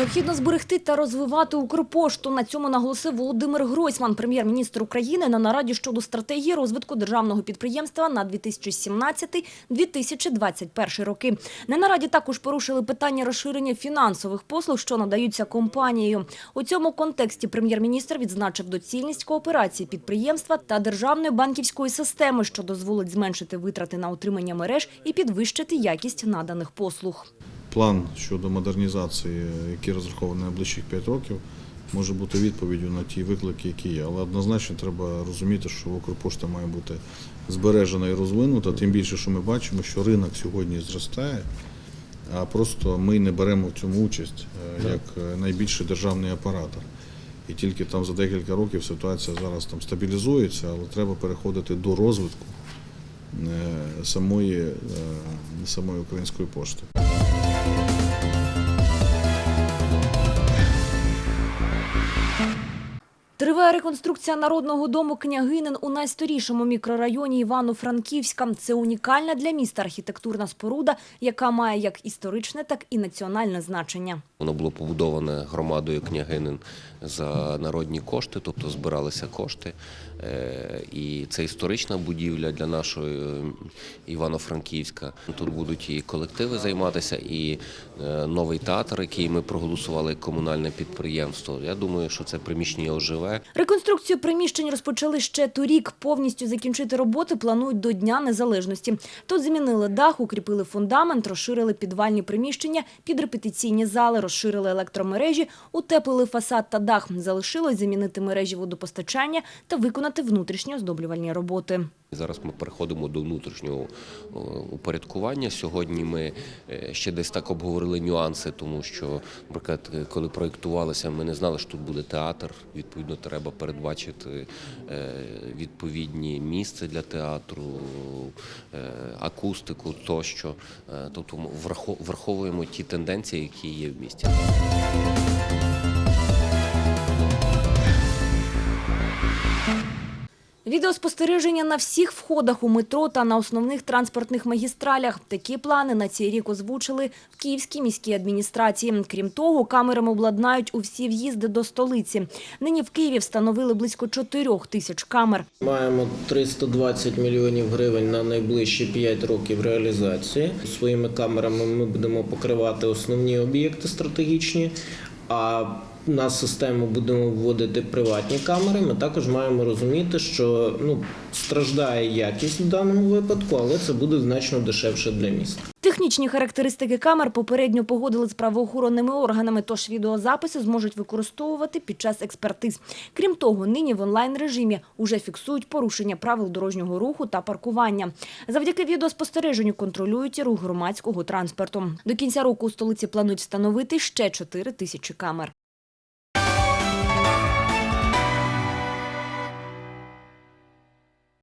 Необхідно зберегти та розвивати Укрпошту. На цьому наголосив Володимир Гройсман, прем'єр-міністр України, на нараді щодо стратегії розвитку державного підприємства на 2017-2021 роки. На нараді також порушили питання розширення фінансових послуг, що надаються компанією. У цьому контексті прем'єр-міністр відзначив доцільність кооперації підприємства та державної банківської системи, що дозволить зменшити витрати на утримання мереж і підвищити якість наданих послуг. План щодо модернізації, який розрахований на найближчих 5 років, може бути відповіддю на ті виклики, які є. Але однозначно треба розуміти, що Укрпошта має бути збережена і розвинута, тим більше, що ми бачимо, що ринок сьогодні зростає, а просто ми не беремо в цьому участь е, як е, найбільший державний оператор. І тільки там за декілька років ситуація зараз там стабілізується, але треба переходити до розвитку е, самої, самої української пошти. Bye. Триває реконструкція народного дому княгинин у найстарішому мікрорайоні Івано-Франківська. Це унікальна для міста архітектурна споруда, яка має як історичне, так і національне значення. Воно було побудоване громадою княгинин за народні кошти, тобто збиралися кошти. Е, І це історична будівля для нашої Івано-Франківська. Тут будуть і колективи займатися, і е, новий театр, який ми проголосували як комунальне підприємство. Я думаю, що це приміщення оживе. Реконструкцію приміщень розпочали ще торік. Повністю закінчити роботи планують до Дня Незалежності. Тут змінили дах, укріпили фундамент, розширили підвальні приміщення, під репетиційні зали, розширили електромережі, утеплили фасад та дах. Залишилось замінити мережі водопостачання та виконати внутрішні оздоблювальні роботи. Зараз ми переходимо до внутрішнього упорядкування. Сьогодні ми е, ще десь так обговорили нюанси, тому що, наприклад, е, коли проєктувалися, ми не знали, що тут буде театр. Відповідно, треба передбачити е, відповідні місце для театру, е, акустику тощо. Е, Тобто враховуємо ті тенденції, які є в місті. Відеоспостереження на всіх входах у метро та на основних транспортних магістралях. Такі плани на цей рік озвучили в Київській міській адміністрації. Крім того, камерами обладнають у всі в'їзди до столиці. Нині в Києві встановили близько 4 тисяч камер. Маємо 320 мільйонів гривень на найближчі 5 років реалізації. Своїми камерами ми будемо покривати основні об'єкти стратегічні. А на систему будемо вводити приватні камери. Ми також маємо розуміти, що ну страждає якість в даному випадку, але це буде значно дешевше для міста. Технічні характеристики камер попередньо погодили з правоохоронними органами, тож відеозаписи зможуть використовувати під час експертиз. Крім того, нині в онлайн-режимі уже фіксують порушення правил дорожнього руху та паркування. Завдяки відеоспостереженню контролюють і рух громадського транспорту. До кінця року у столиці планують встановити ще 4 тисячі камер.